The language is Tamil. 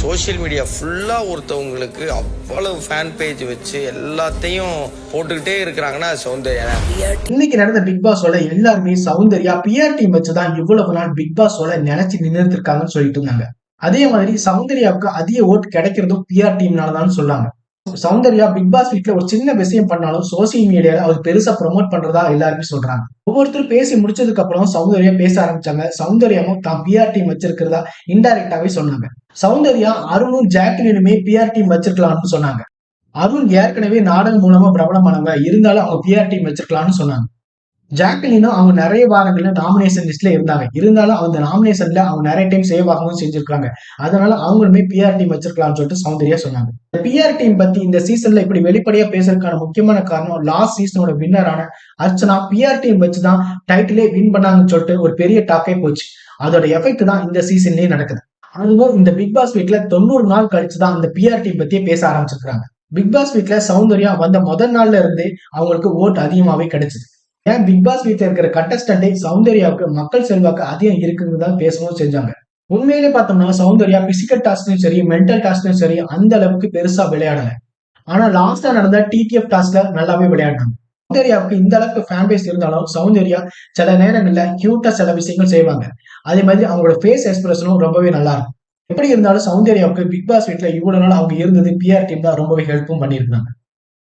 சோஷியல் மீடியா ஃபுல்லாக ஒருத்தவங்களுக்கு அவ்வளவு ஃபேன் பேஜ் வச்சு எல்லாத்தையும் போட்டுக்கிட்டே இருக்கிறாங்கன்னா சௌந்தர்யா. இன்னைக்கு நடந்த பிக் பாஸோட எல்லாருமே சௌந்தர்யா பிஆர் டீம் வச்சுதான் இவ்வளவு நாள் பிக் பாஸோட நினைச்சு நின்றுட்டு இருக்காங்கன்னு சொல்லிட்டு இருந்தாங்க. அதே மாதிரி சௌந்தர்யாவுக்கு அதிக ஓட் கிடைக்கிறதும் பிஆர் டீம்னாலதான் சொல்றாங்க சௌந்தர்யா பிக் பாஸ் வீட்ல ஒரு சின்ன விஷயம் பண்ணாலும் சோசியல் மீடியால அவர் பெருசா ப்ரோமோட் பண்றதா எல்லாருமே சொல்றாங்க. ஒவ்வொருத்தரும் பேசி முடிச்சதுக்கு அப்புறம் சௌந்தர்யா பேச ஆரம்பிச்சாங்க. சௌந்தர்யமும் தான் பிஆர் டீம் வச்சிருக்கிறதா இன்டைரக்டாவே சொன்னாங்க. சௌந்தர்யா அருணும் ஜாக்லினுமே பிஆர் டீம் வச்சிருக்கலாம்னு சொன்னாங்க. அருண் ஏற்கனவே நாடகம் மூலமா பிரபலமானவங்க. இருந்தாலும் அவங்க பிஆர் டீம் வச்சிருக்கலாம்னு சொன்னாங்க. ஜாக்லினும் அவங்க நிறைய வாரங்கள்ல நாமினேஷன் லிஸ்ட்ல இருந்தாங்க. இருந்தாலும் அந்த நாமினேஷன்ல அவங்க நிறைய டைம் சேவ் ஆகவும் செஞ்சிருக்காங்க. அதனால அவங்களுமே பிஆர் டீம் வச்சிருக்கலாம்னு சொல்லிட்டு சௌந்தர்யா சொன்னாங்க. பிஆர் டீம் பத்தி இந்த சீசன்ல இப்படி வெளிப்படையா பேசுறதுக்கான முக்கியமான காரணம் லாஸ்ட் சீசனோட வின்னரான அர்ச்சனா. பிஆர் டீம் வச்சுதான் டைட்டிலே வின் பண்ணாங்கன்னு சொல்லிட்டு ஒரு பெரிய டாக்கே போச்சு. அதோட எஃபெக்ட் தான் இந்த சீசன்லயே நடக்குது. அதுவும் இந்த பிக் பாஸ் வீக்ல தொண்ணூறு நாள் கழிச்சு தான் அந்த பிஆர்டி பத்தியே பேச ஆரம்பிச்சிருக்காங்க பிக் பாஸ் வீக்ல சௌந்தர்யா வந்த முதல் நாள்ல இருந்தே அவங்களுக்கு ஓட் அதிகமாவே கிடைச்சது. ஏன் பிக் பாஸ் வீட்ல இருக்கிற கண்டஸ்டன்டே சௌந்தர்யாவுக்கு மக்கள் செல்வாக்கு அதிகம் இருக்குன்னு தான் பேசவும் செஞ்சாங்க. உண்மையிலே பார்த்தோம்னா சௌந்தர்யா பிசிக்கல் டாஸ்க்லயும் சரி மென்டல் டாஸ்க்லயும் சரி அந்த அளவுக்கு பெருசா விளையாடல. ஆனா லாஸ்டா நடந்த டிடிஎஃப் டாஸ்க்ல நல்லாவே விளையாடினாங்க. சௌந்தர்யாவுக்கு இந்த அளவுக்கு ஃபேன் பேஸ் இருந்தாலும் சௌந்தர்யா சில நேரங்கள்ல கியூட்டா சில விஷயங்கள் செய்வாங்க. அதே மாதிரி அவங்களோட ஃபேஸ் எக்ஸ்பிரஷனும் ரொம்பவே நல்லா இருக்கும். எப்படி இருந்தாலும் சௌந்தர்யாவுக்கு பிக் பாஸ் வீட்டில் இவ்வளோ நாள் அவங்க இருந்தது பிஆர் டீம் தான் ரொம்பவே ஹெல்ப்பும் பண்ணியிருக்காங்க.